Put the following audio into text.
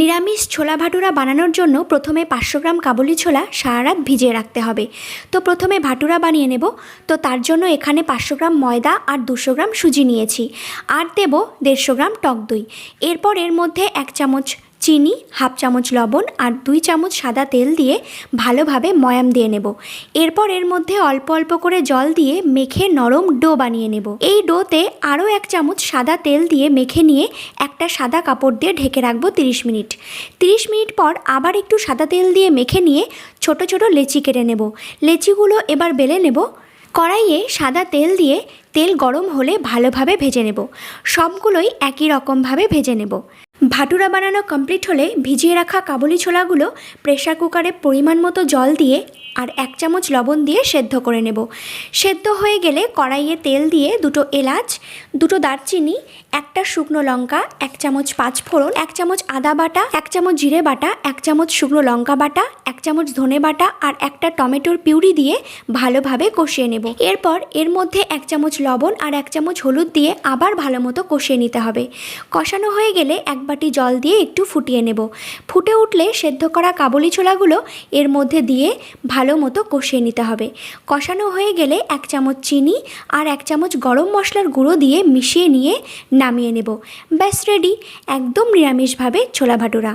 নিরামিষ ছোলা ভাটুরা বানানোর জন্য প্রথমে পাঁচশো গ্রাম কাবুলি ছোলা সারা রাত ভিজিয়ে রাখতে হবে। তো প্রথমে ভাটুরা বানিয়ে নেব। তো তার জন্য এখানে পাঁচশো গ্রাম ময়দা আর দুশো গ্রাম সুজি নিয়েছি। আর দেব দেড়শো গ্রাম টক দই। এরপর এর মধ্যে এক চামচ চিনি, হাফ চামচ লবণ আর দুই চামচ সাদা তেল দিয়ে ভালোভাবে ময়াম দিয়ে নেব। এরপর এর মধ্যে অল্প অল্প করে জল দিয়ে মেখে নরম ডো বানিয়ে নেব। এই ডোতে আরও এক চামচ সাদা তেল দিয়ে মেখে নিয়ে একটা সাদা কাপড় দিয়ে ঢেকে রাখব তিরিশ মিনিট। তিরিশ মিনিট পর আবার একটু সাদা তেল দিয়ে মেখে নিয়ে ছোট ছোট লেচি কেটে নেব। লেচিগুলো এবার বেলে নেব। কড়াইয়ে সাদা তেল দিয়ে তেল গরম হলে ভালোভাবে ভেজে নেব। সবগুলোই একই রকমভাবে ভেজে নেব। ভাটুরা বানানো কমপ্লিট হলে ভিজিয়ে রাখা কাবুলি ছোলাগুলো প্রেশার কুকারে পরিমাণ মতো জল দিয়ে আর এক চামচ লবণ দিয়ে সেদ্ধ করে নেব। সেদ্ধ হয়ে গেলে কড়াইয়ে তেল দিয়ে দুটো এলাচ, দুটো দারচিনি, একটা শুকনো লঙ্কা, এক চামচ পাঁচ ফোড়ন এক চামচ আদা বাটা, এক চামচ জিরে বাটা, এক চামচ শুকনো লঙ্কা বাটা, এক চামচ ধনে বাটা আর একটা টমেটোর পিউরি দিয়ে ভালোভাবে কষিয়ে নেব। এরপর এর মধ্যে এক চামচ লবণ আর এক চামচ হলুদ দিয়ে আবার ভালো মতো কষিয়ে নিতে হবে। কষানো হয়ে গেলে এক বাটি জল দিয়ে একটু ফুটিয়ে নেব। ফুটে উঠলে সেদ্ধ করা কাবুলি ছোলাগুলো এর মধ্যে দিয়ে ভালো মতো কষিয়ে নিতে হবে। কষানো হয়ে গেলে এক চামচ চিনি আর এক চামচ গরম মশলার গুঁড়ো দিয়ে মিশিয়ে নিয়ে নামিয়ে নেব। ব্যাস রেডি, একদম নিরামিষভাবে ছোলা ভাটুরা।